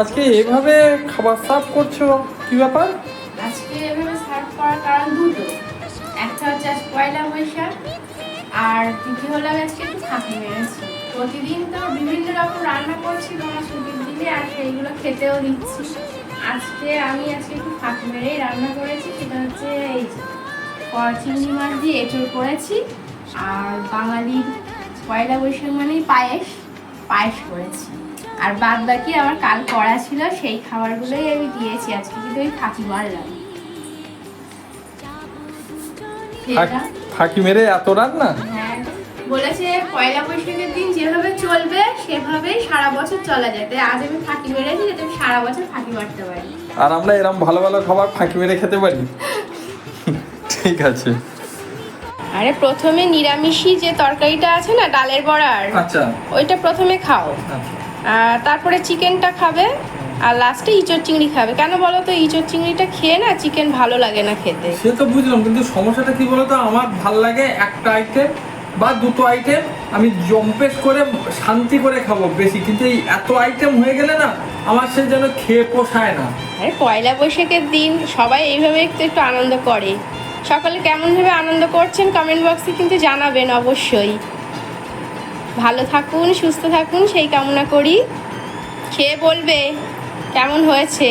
আজকে এভাবে খাবার সার্ভ করছ? কি ব্যাপার? আজকে এভাবে সার্ভ করার কারণ দুটো। একটা হচ্ছে আজ পয়লা বৈশাখ, আর দ্বিতীয় হলো আজকে একটু ফাঁকি মেরেছি। প্রতিদিন তো বিভিন্ন রকম রান্না করছি তোমার ছুটির দিনে, আর সেইগুলো খেতেও দিচ্ছি। আজকে আমি আজকে একটু ফাঁকি মেরেই রান্না করেছি, সেটা হচ্ছে এই চিংড়ি মাছ দিয়ে এঁচড় করেছি, আর বাঙালির পয়লা বৈশাখ মানেই পায়েস। পায়েস করেছি। আর বাদ বাকি আমার কাল করা ছিল সেই খাবারগুলোই আমি দিয়েছি আজকে কিন্তু ওই ফাঁকি মারলাম ফাঁকি মেরে এত রান্না হ্যাঁ বলেছে পয়লা বৈশাখের দিন যেভাবে চলবে সেভাবেই সারা বছর চলা যায়। তাই আজ আমি ফাঁকি মেরেছি যাতে আমি সারা বছর ফাঁকি মারতে পারি। আর আমরা এরম ভালো ভালো খাবার ফাঁকি মেরে খেতে পারি? ঠিক আছে। আরে প্রথমে নিরামিষই যে তরকারিটা আছে না ডালের বড়ার আচ্ছা। ওইটা প্রথমে খাও। আচ্ছা। তারপরে চিকেনটা খাবে আর লাস্টে ইঁচড় চিংড়ি খাবে। কেন বলো তো ইঁচড় চিংড়িটা খেয়ে না চিকেন ভালো লাগে না খেতে? সে তো বুঝলাম কিন্তু সমস্যাটা কি বলতো আমার ভালো লাগে একটা আইটেম বা দুটো আইটেম আমি জম্পেশ করে শান্তি করে খাব বেশি। কিন্তু এই এত আইটেম হয়ে গেলে না আমার সে যেন খেয়ে পোষায় না। আরে পয়লা বৈশাখের দিন সবাই এইভাবে একটু একটু আনন্দ করে। সকলে কেমনভাবে আনন্দ করছেন কমেন্ট বক্সে কিন্তু জানাবেন অবশ্যই। ভালো থাকুন সুস্থ থাকুন সেই কামনা করি। খেয়ে বলবে কেমন হয়েছে?